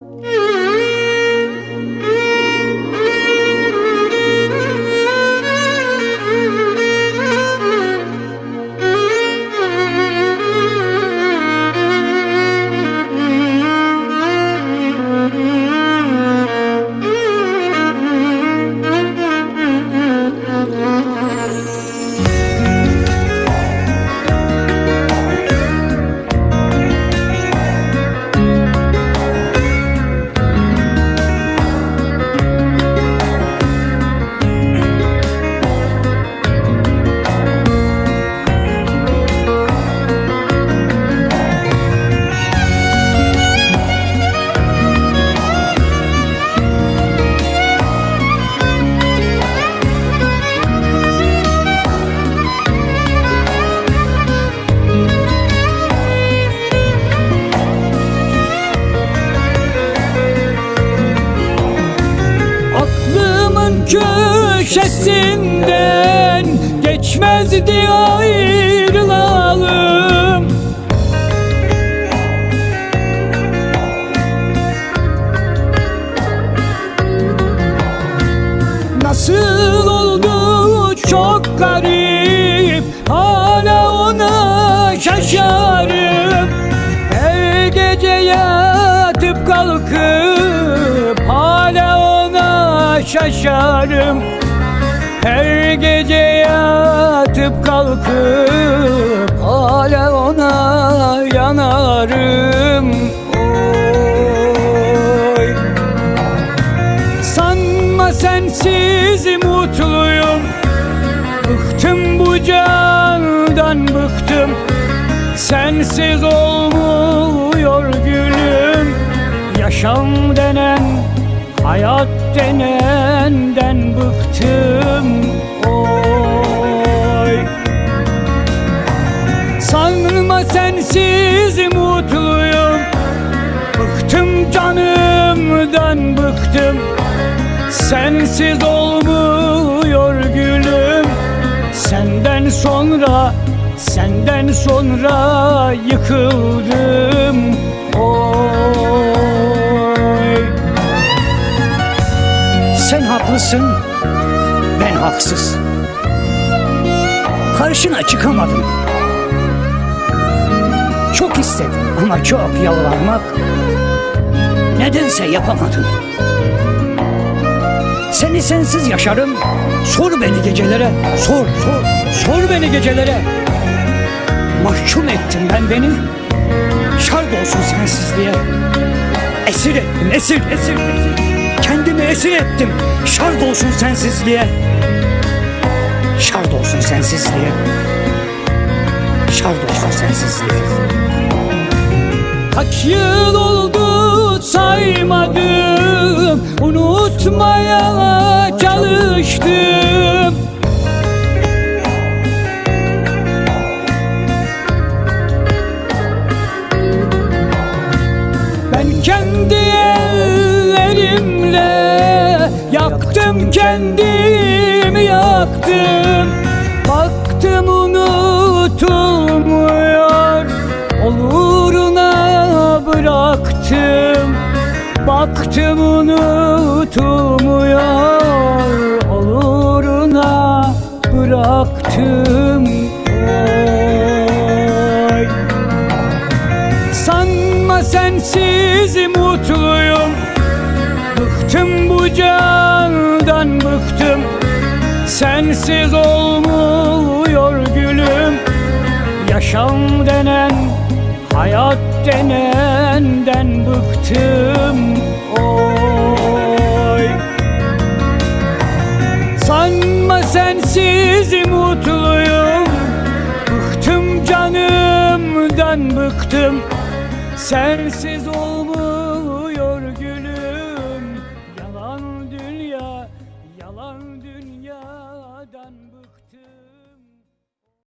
嗯。Köşesinden geçmezdi ayrılalım. Nasıl oldu çok garip Hala ona şaşarım. Her gece yatıp şaşarım Her gece yatıp kalkıp Hala ona yanarım. Oy. Sanma sensiz mutluyum. Bıktım bu candan bıktım. Sensiz olmuyor gülüm. Yaşam denen Hayat denenden bıktım Oy. Sanma sensiz mutluyum Bıktım canımdan bıktım. Sensiz olmuyor gülüm Senden sonra Senden sonra yıkıldım haklısın, ben haksız. Karşına çıkamadım. Çok istedim ama çok yalvarmak nedense yapamadım. Seni sensiz yaşarım. Sor beni gecelere. Sor, sor. Sor beni gecelere. Mahkum ettim ben beni. Şard olsun sensizliğe. Esir ettim, esir, esir, esir. Kendimi esir ettim. Şard olsun sensizliğe. Şard olsun sensizliğe. Şard olsun sensizliğe. Kaç yıl oldu saymadım Unutmaya çalıştım Ben kendi ellerimle Yaktım kendimi yaktım. Baktım unutulmuyor Oluruna bıraktım. Baktım unutulmuyor Oluruna bıraktım. Oy. Sanma sensiz mutluyum Bıktım bu candan bıktım. Sensiz olmuyor gülüm. Yaşam denen Hayat denenden bıktım. Oy. Sanma sensiz mutluyum. Bıktım canımdan bıktım. Sensiz olmuyor